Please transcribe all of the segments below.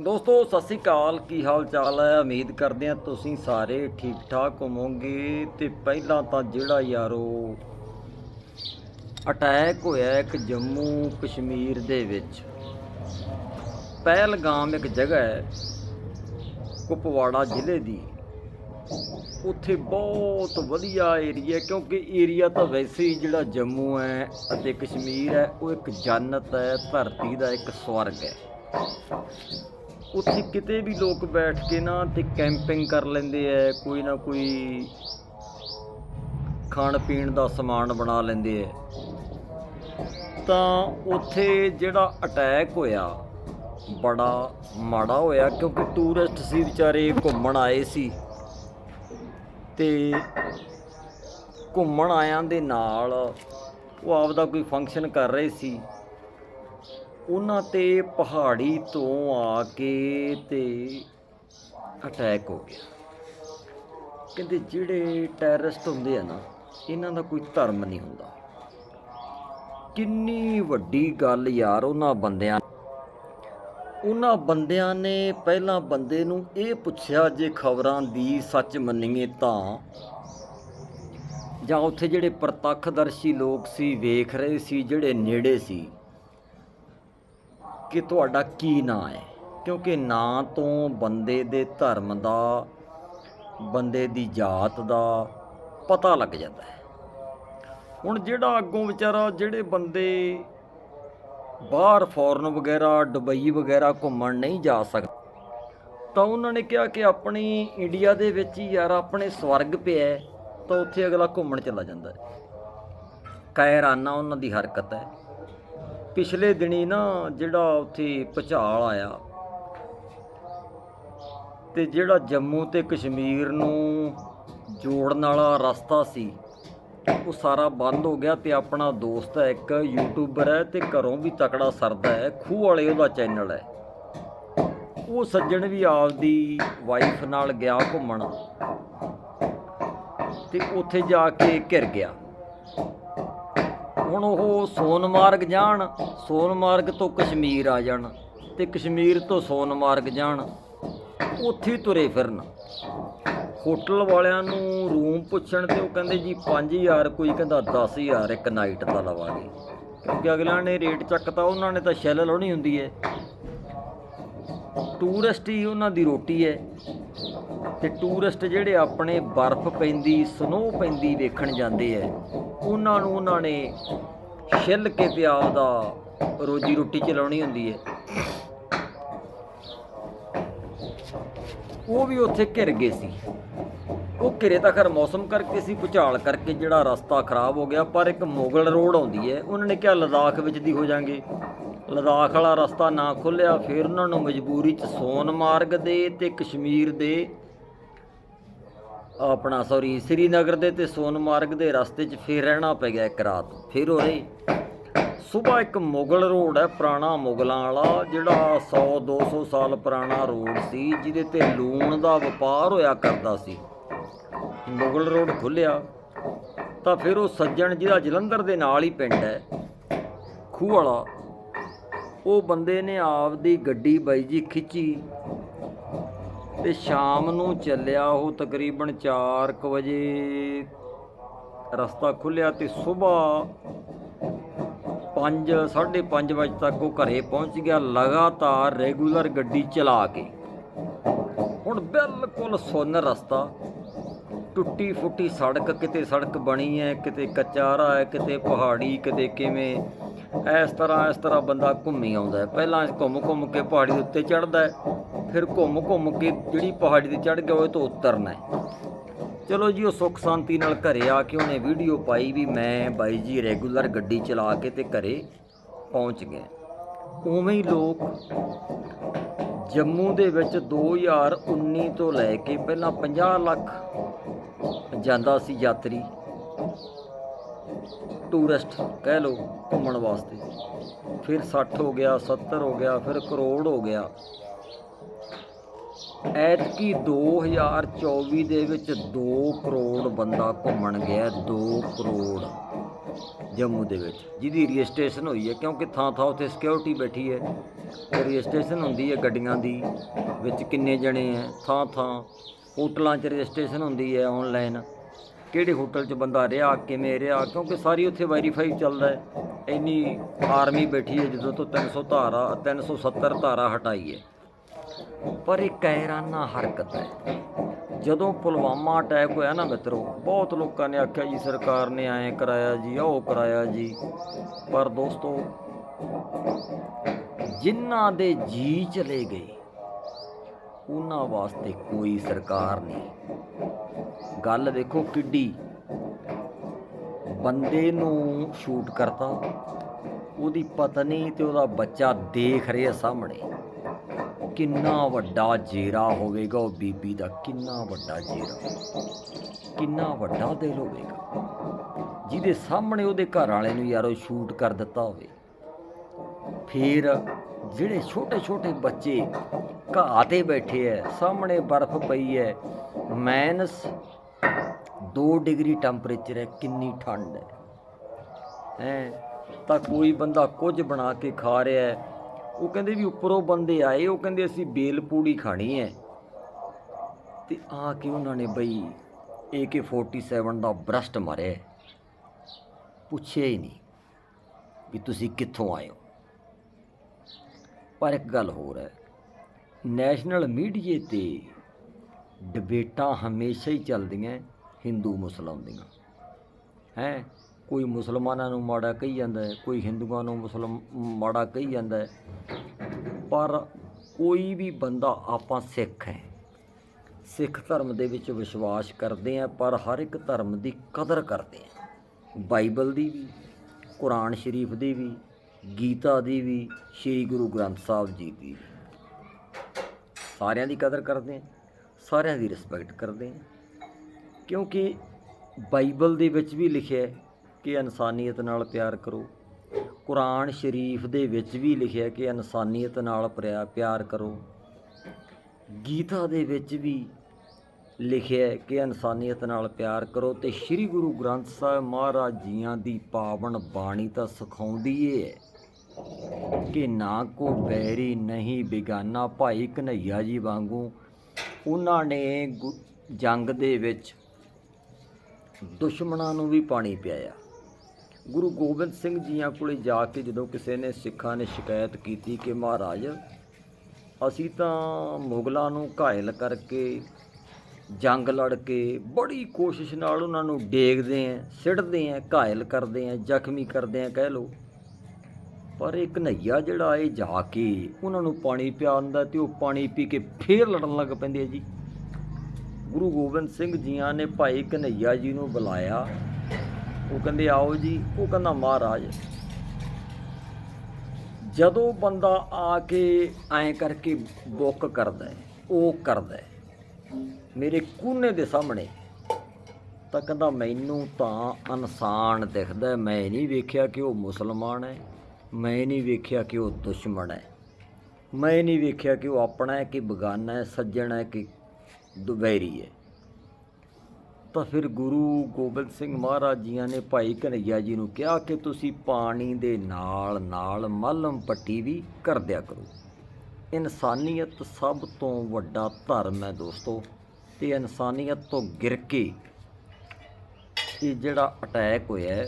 ਦੋਸਤੋ, ਸਤਿ ਸ੍ਰੀ ਅਕਾਲ। ਕੀ ਹਾਲ ਚਾਲ ਹੈ? ਉਮੀਦ ਕਰਦੇ ਹਾਂ ਤੁਸੀਂ ਸਾਰੇ ਠੀਕ ਠਾਕ ਹੋਵੋਗੇ। ਤੇ ਪਹਿਲਾਂ ਤਾਂ ਜਿਹੜਾ ਯਾਰੋ ਅਟੈਕ ਹੋਇਆ ਇੱਕ ਜੰਮੂ ਕਸ਼ਮੀਰ ਦੇ ਵਿੱਚ। ਪਹਿਲਗਾਮ ਇੱਕ ਜਗ੍ਹਾ ਹੈ, ਕੁਪਵਾੜਾ ਜ਼ਿਲ੍ਹੇ ਦੀ। ਉੱਥੇ ਬਹੁਤ ਵਧੀਆ ਏਰੀਆ ਕਿਉਂਕਿ ਏਰੀਆ ਤਾਂ ਵੈਸੇ ਹੀ ਜਿਹੜਾ ਜੰਮੂ ਹੈ ਅਤੇ ਕਸ਼ਮੀਰ ਹੈ, ਉਹ ਇੱਕ ਜੰਨਤ ਹੈ, ਧਰਤੀ ਦਾ ਇੱਕ ਸਵਰਗ ਹੈ। ਉੱਥੇ ਕਿਤੇ ਵੀ ਲੋਕ ਬੈਠ ਕੇ ਨਾ ਤੇ ਕੈਂਪਿੰਗ ਕਰ ਲੈਂਦੇ ਐ, ਕੋਈ ਨਾ ਕੋਈ ਖਾਣ ਪੀਣ ਦਾ ਸਮਾਨ ਬਣਾ ਲੈਂਦੇ ਐ। ਤਾਂ ਉੱਥੇ ਜਿਹੜਾ ਅਟੈਕ ਹੋਇਆ, ਬੜਾ ਮਾੜਾ ਹੋਇਆ ਕਿਉਂਕਿ ਟੂਰਿਸਟ ਸੀ ਵਿਚਾਰੇ, ਘੁੰਮਣ ਆਏ ਸੀ। ਤੇ ਘੁੰਮਣ ਆਇਆਂ ਦੇ ਨਾਲ ਉਹ ਆਪਦਾ ਕੋਈ ਫੰਕਸ਼ਨ ਕਰ ਰਹੇ ਸੀ। ਉਹਨਾਂ ਤੇ ਪਹਾੜੀ ਤੋਂ ਆ ਕੇ ਤੇ ਅਟੈਕ ਹੋ ਗਿਆ। ਕਹਿੰਦੇ ਜਿਹੜੇ ਟੈਰਰਿਸਟ ਹੁੰਦੇ ਆ ਨਾ, ਇਹਨਾਂ ਦਾ ਕੋਈ ਧਰਮ ਨਹੀਂ ਹੁੰਦਾ। ਕਿੰਨੀ ਵੱਡੀ ਗੱਲ ਯਾਰ ਉਹਨਾਂ ਬੰਦਿਆਂ ਉਹਨਾਂ ਬੰਦਿਆਂ ਨੇ ਪਹਿਲਾਂ ਬੰਦੇ ਨੂੰ ਇਹ ਪੁੱਛਿਆ, ਜੇ ਖਬਰਾਂ ਦੀ ਸੱਚ ਮੰਨੀਏ ਤਾਂ। ਜਾਂ ਉੱਥੇ ਜਿਹੜੇ ਪ੍ਰਤੱਖਦਰਸ਼ੀ ਲੋਕ ਸੀ, ਵੇਖ ਰਹੇ ਸੀ, ਜਿਹੜੇ ਨੇੜੇ ਸੀ। ਕਿ ਤੁਹਾਡਾ ਕੀ ਨਾਂ ਹੈ? ਕਿਉਂਕਿ ਨਾਂ ਤੋਂ ਬੰਦੇ ਦੇ ਧਰਮ ਦਾ, ਬੰਦੇ ਦੀ ਜਾਤ ਦਾ ਪਤਾ ਲੱਗ ਜਾਂਦਾ ਹੈ। ਹੁਣ ਜਿਹੜਾ ਅੱਗੋਂ ਵਿਚਾਰਾ, ਜਿਹੜੇ ਬੰਦੇ ਬਾਹਰ ਫੋਰਨ ਵਗੈਰਾ, ਦੁਬਈ ਵਗੈਰਾ ਘੁੰਮਣ ਨਹੀਂ ਜਾ ਸਕਦੇ ਤਾਂ ਉਹਨਾਂ ਨੇ ਕਿਹਾ ਕਿ ਆਪਣੀ ਇੰਡੀਆ ਦੇ ਵਿੱਚ ਹੀ ਯਾਰ, ਆਪਣੇ ਸਵਰਗ ਪਿਆ ਤਾਂ ਉੱਥੇ ਅਗਲਾ ਘੁੰਮਣ ਚਲਾ ਜਾਂਦਾ ਹੈ। ਕਾਇਰਾਨਾ ਉਹਨਾਂ ਦੀ ਹਰਕਤ ਹੈ। ਪਿਛਲੇ ਦਿਨੀ ਨਾ ਜਿਹੜਾ ਉੱਥੇ ਭੁਚਾਲ ਆਇਆ ਤੇ ਜਿਹੜਾ ਜੰਮੂ ਤੇ ਕਸ਼ਮੀਰ ਨੂੰ ਜੋੜਨ ਵਾਲਾ ਰਸਤਾ ਸੀ, ਉਹ ਸਾਰਾ ਬੰਦ ਹੋ ਗਿਆ ਤੇ ਆਪਣਾ ਦੋਸਤ ਹੈ, ਇੱਕ ਯੂਟਿਊਬਰ ਹੈ ਤੇ ਘਰੋਂ ਵੀ ਤਕੜਾ ਸਰਦਾ ਹੈ, ਖੂਹ ਵਾਲੇ ਉਹਦਾ ਚੈਨਲ ਹੈ। ਉਹ ਸੱਜਣ ਵੀ ਆਪਦੀ ਵਾਈਫ ਨਾਲ ਗਿਆ ਘੁੰਮਣ ਤੇ ਉੱਥੇ ਜਾ ਕੇ ਘਿਰ ਗਿਆ। ਹੁਣ ਉਹ ਸੋਨਮਾਰਗ ਜਾਣ ਸੋਨਮਾਰਗ ਤੋਂ ਕਸ਼ਮੀਰ ਆ ਜਾਣ ਤੇ ਕਸ਼ਮੀਰ ਤੋਂ ਸੋਨਮਾਰਗ ਜਾਣ, ਉੱਥੇ ਹੀ ਤੁਰੇ ਫਿਰਨ। ਹੋਟਲ ਵਾਲਿਆਂ ਨੂੰ ਰੂਮ ਪੁੱਛਣ ਤੇ ਉਹ ਕਹਿੰਦੇ ਜੀ 5000 ਕੋਈ ਕਹਿੰਦਾ 10000 ਇੱਕ ਨਾਈਟ ਦਾ ਲਵਾਂਗੇ। ਕਿਉਂਕਿ ਅਗਲਿਆਂ ਨੇ ਰੇਟ ਚੱਕਤਾ, ਉਹਨਾਂ ਨੇ ਤਾਂ ਸ਼ੈਲ ਲਾਉਣੀ ਹੁੰਦੀ ਹੈ ਟੂਰਿਸਟ ਹੀ ਉਹਨਾਂ ਦੀ ਰੋਟੀ ਹੈ। ਤੇ ਟੂਰਿਸਟ ਜਿਹੜੇ ਆਪਣੇ ਬਰਫ਼ ਪੈਂਦੀ ਸਨੋ ਪੈਂਦੀ ਵੇਖਣ ਜਾਂਦੇ ਐ ਉਹਨਾਂ ਨੂੰ ਉਹਨਾਂ ਨੇ ਛਿੱਲ ਕੇ ਪਿਆ ਦਾ ਰੋਜੀ ਰੋਟੀ ਚਲਾਉਣੀ ਹੁੰਦੀ ਹੈ। ਉਹ ਵੀ ਉੱਥੇ ਘਿਰ ਗਏ ਸੀ। ਉਹ ਘਿਰੇ ਤਾਂ ਖਰ ਮੌਸਮ ਕਰਕੇ ਸੀ, ਭੁਚਾਲ ਕਰਕੇ ਜਿਹੜਾ ਰਸਤਾ ਖਰਾਬ ਹੋ ਗਿਆ, ਪਰ ਇੱਕ ਮੁਗਲ ਰੋਡ ਆਉਂਦੀ ਹੈ। ਉਹਨਾਂ ਨੇ ਕਿਹਾ ਲਦਾਖ ਵਿੱਚ ਦੀ ਹੋ ਜਾਾਂਗੇ। ਲਦਾਖ ਵਾਲਾ ਰਸਤਾ ਨਾ ਖੁੱਲਿਆ, ਫਿਰ ਉਹਨਾਂ ਨੂੰ ਮਜਬੂਰੀ 'ਚ ਸੋਨਮਾਰਗ ਦੇ ਤੇ ਕਸ਼ਮੀਰ ਦੇ, ਆਪਣਾ ਸੌਰੀ ਸ੍ਰੀਨਗਰ ਦੇ ਤੇ ਸੋਨਮਾਰਗ ਦੇ ਰਸਤੇ 'ਚ ਫੇਰ ਰਹਿਣਾ ਪੈ ਗਿਆ ਇੱਕ ਰਾਤ। ਫਿਰ ਉਹ ਰਹੀ ਇੱਕ ਮੁਗਲ ਰੋਡ ਹੈ, ਪੁਰਾਣਾ ਮੁਗਲਾਂ ਵਾਲਾ, ਜਿਹੜਾ 100 200 ਸਾਲ ਪੁਰਾਣਾ ਰੋਡ ਸੀ, ਜਿਹਦੇ ਤੇ ਲੂਣ ਦਾ ਵਪਾਰ ਹੋਇਆ ਕਰਦਾ ਸੀ। ਮੁਗਲ ਰੋਡ ਖੁੱਲਿਆ ਤਾਂ ਫਿਰ ਉਹ ਸੱਜਣ ਜਿਹਦਾ ਜਲੰਧਰ ਦੇ ਨਾਲ ਹੀ ਪਿੰਡ ਹੈ, ਖੂਹ ਵਾਲਾ, ਉਹ ਬੰਦੇ ਨੇ ਆਪਦੀ ਗੱਡੀ ਬਾਈ ਜੀ ਖਿੱਚੀ ਤੇ ਸ਼ਾਮ ਨੂੰ ਚੱਲਿਆ ਉਹ ਤਕਰੀਬਨ 4 ਵਜੇ ਰਸਤਾ ਖੁੱਲਿਆ ਤੇ ਸਵੇਰ 5 5:30 ਵਜੇ ਤੱਕ ਉਹ ਘਰੇ ਪਹੁੰਚ ਗਿਆ, ਲਗਾਤਾਰ ਰੈਗੂਲਰ ਗੱਡੀ ਚਲਾ ਕੇ। ਹੁਣ ਬਿਲਕੁਲ ਸੁੰਨ ਰਸਤਾ। ਟੁੱਟੀ ਫੁੱਟੀ ਸੜਕ, ਕਿਤੇ ਸੜਕ ਬਣੀ ਹੈ, ਕਿਤੇ ਕਚਾਰਾ ਹੈ, ਕਿਤੇ ਪਹਾੜੀ, ਕਿਤੇ ਕਿਵੇਂ। ਇਸ ਤਰ੍ਹਾਂ ਇਸ ਤਰ੍ਹਾਂ ਬੰਦਾ ਘੁੰਮੀ ਆਉਂਦਾ ਪਹਿਲਾਂ ਘੁੰਮ ਘੁੰਮ ਕੇ ਪਹਾੜੀ ਦੇ ਉੱਤੇ ਚੜਦਾ ਫਿਰ ਘੁੰਮ ਘੁੰਮ ਕੇ ਜਿਹੜੀ ਪਹਾੜੀ ਤੇ ਚੜ ਗਿਆ, ਉਹ ਤੋਂ ਉਤਰਨਾ ਚਲੋ ਜੀ, ਉਹ ਸੁੱਖ ਸ਼ਾਂਤੀ ਨਾਲ ਘਰੇ ਆ ਕੇ ਉਹਨੇ ਵੀਡੀਓ ਪਾਈ ਵੀ ਮੈਂ ਬਾਈ ਜੀ ਰੈਗੂਲਰ ਗੱਡੀ ਚਲਾ ਕੇ ਤੇ ਘਰੇ ਪਹੁੰਚ ਗਿਆ ਉਵੇਂ ਹੀ ਲੋਕ ਜੰਮੂ ਦੇ ਵਿੱਚ 2019 ਤੋਂ ਲੈ ਕੇ ਪਹਿਲਾਂ 50 ਲੱਖ ਜਾਂਦਾ ਸੀ ਯਾਤਰੀ ਟੂਰਿਸਟ ਕਹਿ ਲਓ ਘੁੰਮਣ ਵਾਸਤੇ। ਫਿਰ 60 ਹੋ ਗਿਆ 70 ਹੋ ਗਿਆ, ਫਿਰ ਕਰੋੜ ਹੋ ਗਿਆ। ਐਤਕੀ 2024 ਦੇ ਵਿੱਚ 2 ਕਰੋੜ ਬੰਦਾ ਘੁੰਮਣ ਗਿਆ 2 ਕਰੋੜ ਜੰਮੂ ਦੇ ਵਿੱਚ। ਜਿਹਦੀ ਰਜਿਸਟ੍ਰੇਸ਼ਨ ਹੋਈ ਹੈ, ਕਿਉਂਕਿ ਥਾਂ ਥਾਂ ਉੱਥੇ ਸਿਕਿਉਰਿਟੀ ਬੈਠੀ ਹੈ। ਰਜਿਸਟ੍ਰੇਸ਼ਨ ਹੁੰਦੀ ਹੈ ਗੱਡੀਆਂ ਦੀ, ਵਿੱਚ ਕਿੰਨੇ ਜਣੇ ਹੈ, ਥਾਂ ਥਾਂ ਹੋਟਲਾਂ 'ਚ ਰਜਿਸਟ੍ਰੇਸ਼ਨ ਹੁੰਦੀ ਹੈ ਆਨਲਾਈਨ ਕਿਹੜੇ ਹੋਟਲ 'ਚ ਬੰਦਾ ਰਿਹਾ, ਕਿਵੇਂ ਰਿਹਾ, ਕਿਉਂਕਿ ਸਾਰੀ ਉੱਥੇ ਵੈਰੀਫਾਈ ਚੱਲਦਾ ਹੈ। ਇੰਨੀ ਆਰਮੀ ਬੈਠੀ ਹੈ, ਜਦੋਂ ਤੋਂ 300 ਧਾਰਾ 370 ਧਾਰਾ ਹਟਾਈ ਹੈ। ਪਰ ਇਹ ਕੈਰਾਨਾ ਹਰਕਤ ਹੈ। ਜਦੋਂ ਪੁਲਵਾਮਾ ਅਟੈਕ ਹੋਇਆ ਨਾ ਮਿੱਤਰੋ, ਬਹੁਤ ਲੋਕਾਂ ਨੇ ਆਖਿਆ ਜੀ, ਸਰਕਾਰ ਨੇ ਐਂ ਕਰਾਇਆ ਜੀ, ਉਹ ਕਰਾਇਆ ਜੀ। ਪਰ ਦੋਸਤੋ, ਜਿਨ੍ਹਾਂ ਦੇ ਜੀ ਚਲੇ ਗਏ, ਉਹਨਾਂ ਵਾਸਤੇ ਕੋਈ ਸਰਕਾਰ ਨਹੀਂ। ਗੱਲ ਦੇਖੋ ਕਿੱਡੀ। ਬੰਦੇ ਨੂੰ ਸ਼ੂਟ ਕਰਤਾ, ਉਹਦੀ ਪਤਨੀ ਤੇ ਉਹਦਾ ਬੱਚਾ ਦੇਖ ਰਿਹਾ ਸਾਹਮਣੇ। ਕਿੰਨਾ ਵੱਡਾ ਜੇਰਾ ਹੋਵੇਗਾ ਉਹ ਬੀਬੀ ਦਾ, ਕਿੰਨਾ ਵੱਡਾ ਜੇਰਾ। ਕਿੰਨਾ ਵੱਡਾ ਦਿਲ ਹੋਵੇਗਾ। ਜਿਹਦੇ ਸਾਹਮਣੇ ਉਹਦੇ ਘਰ ਵਾਲੇ ਨੂੰ ਯਾਰੋ ਸ਼ੂਟ ਕਰ ਦਿੱਤਾ ਹੋਵੇ। ਫਿਰ ਜਿਹੜੇ ਛੋਟੇ ਛੋਟੇ ਬੱਚੇ ਘਾਹ ਤੇ ਬੈਠੇ ਐ, ਸਾਹਮਣੇ ਬਰਫ਼ ਪਈ ਐ ਮਾਈਨਸ 2 ਡਿਗਰੀ ਟੈਂਪਰੇਚਰ ਹੈ ਕਿੰਨੀ ਠੰਡ ਹੈ ਹੈ, ਤਾਂ ਕੋਈ ਬੰਦਾ ਕੁਝ ਬਣਾ ਕੇ ਖਾ ਰਿਹਾ ਹੈ ਉਹ ਕਹਿੰਦੇ ਵੀ ਉੱਪਰੋਂ ਬੰਦੇ ਆਏ, ਉਹ ਕਹਿੰਦੇ ਅਸੀਂ ਬੇਲ ਪੂੜੀ ਖਾਣੀ ਹੈ। ਤੇ ਆ ਕੇ ਉਹਨਾਂ ਨੇ ਬਈ AK47 ਦਾ ਬ੍ਰਸ਼ਟ ਮਾਰਿਆ। ਪੁੱਛਿਆ ਹੀ ਨਹੀਂ ਵੀ ਤੁਸੀਂ ਕਿੱਥੋਂ ਆਏ ਹੋ। ਪਰ ਇੱਕ ਗੱਲ ਹੋਰ ਹੈ, ਨੈਸ਼ਨਲ ਮੀਡੀਏ ਤੇ ਡਿਬੇਟਾਂ ਹਮੇਸ਼ਾ ਹੀ ਚੱਲਦੀਆਂ, ਹਿੰਦੂ ਮੁਸਲਮਾਨ ਦੀਆਂ। ਹੈ? ਕੋਈ ਮੁਸਲਮਾਨਾਂ ਨੂੰ ਮਾੜਾ ਕਹੀ ਜਾਂਦਾ ਹੈ, ਕੋਈ ਹਿੰਦੂਆਂ ਨੂੰ ਮੁਸਲਮ, ਮਾੜਾ ਕਹੀ ਜਾਂਦਾ ਹੈ, ਪਰ ਕੋਈ ਵੀ ਬੰਦਾ ਆਪਾਂ ਸਿੱਖ ਹੈ। ਸਿੱਖ ਧਰਮ ਦੇ ਵਿੱਚ ਵਿਸ਼ਵਾਸ ਕਰਦੇ ਆ ਪਰ ਹਰ ਇੱਕ ਧਰਮ ਦੀ ਕਦਰ ਕਰਦੇ ਆ ਬਾਈਬਲ ਦੀ ਵੀ, ਕੁਰਾਨ ਸ਼ਰੀਫ ਦੀ ਵੀ, ਗੀਤਾ ਦੀ ਵੀ, ਸ੍ਰੀ ਗੁਰੂ ਗ੍ਰੰਥ ਸਾਹਿਬ ਜੀ ਦੀ ਵੀ। ਸਾਰਿਆਂ ਦੀ ਕਦਰ ਕਰਦੇ ਆ ਸਾਰਿਆਂ ਦੀ ਰਿਸਪੈਕਟ ਕਰਦੇ ਆ ਕਿਉਂਕਿ ਬਾਈਬਲ ਦੇ ਵਿੱਚ ਵੀ ਲਿਖਿਆ ਹੈ ਕਿ ਇਨਸਾਨੀਅਤ ਨਾਲ ਪਿਆਰ ਕਰੋ। ਕੁਰਾਨ ਸ਼ਰੀਫ ਦੇ ਵਿੱਚ ਵੀ ਲਿਖਿਆ ਕਿ ਇਨਸਾਨੀਅਤ ਨਾਲ ਪਿਆ- ਪਿਆਰ ਕਰੋ। ਗੀਤਾ ਦੇ ਵਿੱਚ ਵੀ ਲਿਖਿਆ ਕਿ ਇਨਸਾਨੀਅਤ ਨਾਲ ਪਿਆਰ ਕਰੋ ਤੇ ਸ੍ਰੀ ਗੁਰੂ ਗ੍ਰੰਥ ਸਾਹਿਬ ਮਹਾਰਾਜ ਜੀਆਂ ਦੀ ਪਾਵਨ ਬਾਣੀ ਤਾਂ ਸਿਖਾਉਂਦੀ ਏ ਹੈ ਕਿ ਨਾ ਕੋ ਬੈਰੀ ਨਹੀਂ ਬਿਗਾਨਾ ਭਾਈ ਕਨਈਆ ਜੀ ਵਾਂਗੂ। ਉਹਨਾਂ ਨੇ ਗੁ- ਜੰਗ ਦੇ ਵਿੱਚ ਦੁਸ਼ਮਣਾਂ ਨੂੰ ਵੀ ਪਾਣੀ ਪਿਆਇਆ। ਗੁਰੂ ਗੋਬਿੰਦ ਸਿੰਘ ਜੀਆਂ ਕੋਲੇ ਜਾ ਕੇ ਜਦੋਂ ਕਿਸੇ ਨੇ ਸਿੱਖਾਂ ਨੇ ਸ਼ਿਕਾਇਤ ਕੀਤੀ ਕਿ ਮਹਾਰਾਜ, ਅਸੀਂ ਤਾਂ ਮੁਗਲਾਂ ਨੂੰ ਘਾਇਲ ਕਰਕੇ ਜੰਗ ਲੜ ਕੇ ਬੜੀ ਕੋਸ਼ਿਸ਼ ਨਾਲ ਉਹਨਾਂ ਨੂੰ ਡੇਗਦੇ ਆਂ, ਸਿੱਟਦੇ ਆਂ, ਘਾਇਲ ਕਰਦੇ ਆਂ, ਜ਼ਖਮੀ ਕਰਦੇ ਆਂ ਕਹਿ ਲਓ। ਪਰ ਇੱਕ ਨਈਆ ਜਿਹੜਾ ਇਹ ਜਾ ਕੇ ਉਹਨਾਂ ਨੂੰ ਪਾਣੀ ਪਿਆਉਂਦਾ ਤੇ ਉਹ ਪਾਣੀ ਪੀ ਕੇ ਫੇਰ ਲੜਨ ਲੱਗ ਪੈਂਦੇ ਆ ਜੀ। ਗੁਰੂ ਗੋਬਿੰਦ ਸਿੰਘ ਜੀਆਂ ਨੇ ਭਾਈ ਕਨਈਆ ਜੀ ਨੂੰ ਬੁਲਾਇਆ। ਉਹ ਕਹਿੰਦੇ, ਆਓ ਜੀ। ਉਹ ਕਹਿੰਦਾ, ਮਹਾਰਾਜ, ਜਦੋਂ ਬੰਦਾ ਆ ਕੇ ਐਂ ਕਰਕੇ ਬੁੱਕ ਕਰਦਾ ਹੈ, ਉਹ ਕਰਦਾ ਹੈ, ਮੇਰੇ ਕੂਨੇ ਦੇ ਸਾਹਮਣੇ, ਤਾਂ ਕਹਿੰਦਾ, ਮੈਨੂੰ ਤਾਂ ਇਨਸਾਨ ਦਿਖਦਾ ਮੈਂ ਨਹੀਂ ਵੇਖਿਆ ਕਿ ਉਹ ਮੁਸਲਮਾਨ ਹੈ, ਮੈਂ ਨਹੀਂ ਵੇਖਿਆ ਕਿ ਉਹ ਦੁਸ਼ਮਣ ਹੈ, ਮੈਂ ਨਹੀਂ ਵੇਖਿਆ ਕਿ ਉਹ ਆਪਣਾ ਹੈ, ਕਿ ਬਗਾਨਾ ਹੈ, ਸੱਜਣ ਹੈ, ਕਿ ਦੁਬੈਰੀ ਹੈ। ਤਾਂ ਫਿਰ ਗੁਰੂ ਗੋਬਿੰਦ ਸਿੰਘ ਮਹਾਰਾਜ ਜੀਆਂ ਨੇ ਭਾਈ ਕਨਈਆ ਜੀ ਨੂੰ ਕਿਹਾ ਕਿ ਤੁਸੀਂ ਪਾਣੀ ਦੇ ਨਾਲ ਨਾਲ ਮਲਮ ਪੱਟੀ ਵੀ ਕਰ ਦਿਆ ਕਰੋ। ਇਨਸਾਨੀਅਤ ਸਭ ਤੋਂ ਵੱਡਾ ਧਰਮ ਹੈ ਦੋਸਤੋ, ਤੇ ਇਨਸਾਨੀਅਤ ਤੋਂ ਗਿਰ ਕੇ ਇਹ ਜਿਹੜਾ ਅਟੈਕ ਹੋਇਆ ਹੈ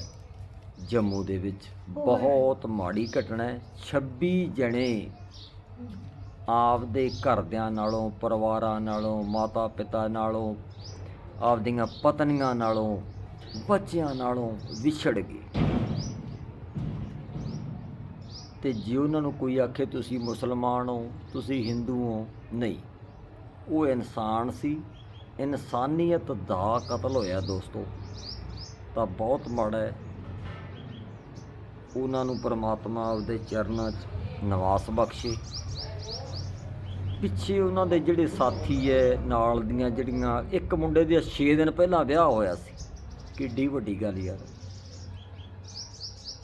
ਜੰਮੂ ਦੇ ਵਿੱਚ, ਬਹੁਤ ਮਾੜੀ ਘਟਨਾ ਹੈ। 26 ਜਣੇ ਆਪਦੇ ਘਰਦਿਆਂ ਨਾਲੋਂ, ਪਰਿਵਾਰਾਂ ਨਾਲੋਂ ਮਾਤਾ ਪਿਤਾ ਨਾਲੋਂ ਆਪਦੀਆਂ ਪਤਨੀਆਂ ਨਾਲੋਂ, ਬੱਚਿਆਂ ਨਾਲੋਂ ਵਿਛੜ ਗਏ। ਤੇ ਜੇ ਉਹਨਾਂ ਨੂੰ ਕੋਈ ਆਖੇ, ਤੁਸੀਂ ਮੁਸਲਮਾਨ ਹੋ, ਤੁਸੀਂ ਹਿੰਦੂ ਹੋ, ਨਹੀਂ। ਉਹ ਇਨਸਾਨ ਸੀ। ਇਨਸਾਨੀਅਤ ਦਾ ਕਤਲ ਹੋਇਆ ਦੋਸਤੋ। ਤਾਂ ਬਹੁਤ ਮਾੜਾ ਹੈ। ਉਹਨਾਂ ਨੂੰ ਪਰਮਾਤਮਾ ਆਪਦੇ ਚਰਨਾਂ 'ਚ ਨਿਵਾਸ ਬਖਸ਼ੇ। ਪਿੱਛੇ ਉਹਨਾਂ ਦੇ ਜਿਹੜੇ ਸਾਥੀ ਐ, ਨਾਲ ਦੀਆਂ ਜਿਹੜੀਆਂ, ਇੱਕ ਮੁੰਡੇ ਦੇ 6 ਦਿਨ ਪਹਿਲਾਂ ਵਿਆਹ ਹੋਇਆ ਸੀ। ਕਿੱਡੀ ਵੱਡੀ ਗੱਲ ਯਾਰ।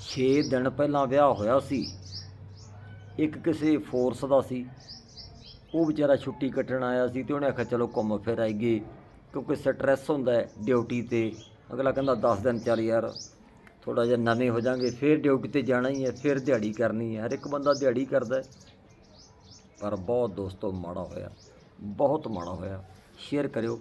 6 ਦਿਨ ਪਹਿਲਾਂ ਵਿਆਹ ਹੋਇਆ ਸੀ। ਇੱਕ ਕਿਸੇ ਫੋਰਸ ਦਾ ਸੀ। ਉਹ ਵਿਚਾਰਾ ਛੁੱਟੀ ਕੱਟਣ ਆਇਆ ਸੀ ਤੇ ਉਹਨੇ ਆਖਿਆ, ਚਲੋ ਘੁੰਮ ਫਿਰ ਆਈਏ। ਕਿਉਂਕਿ ਸਟ੍ਰੈਸ ਹੁੰਦਾ ਹੈ ਡਿਊਟੀ ਤੇ। ਅਗਲਾ ਕਹਿੰਦਾ 10 ਦਿਨ ਚੱਲ ਯਾਰ ਥੋੜਾ ਜਿਹਾ ਨਵੇਂ ਹੋ ਜਾਾਂਗੇ, ਫਿਰ ਡਿਊਟੀ ਤੇ ਜਾਣਾ ਹੀ ਹੈ ਫਿਰ ਦਿਹਾੜੀ ਕਰਨੀ ਹੈ ਹਰ ਇੱਕ ਬੰਦਾ ਦਿਹਾੜੀ ਕਰਦਾ ਪਰ ਬਹੁਤ ਦੋਸਤੋ ਮਾੜਾ ਹੋਇਆ। ਬਹੁਤ ਮਾੜਾ ਹੋਇਆ। ਸ਼ੇਅਰ ਕਰਿਓ।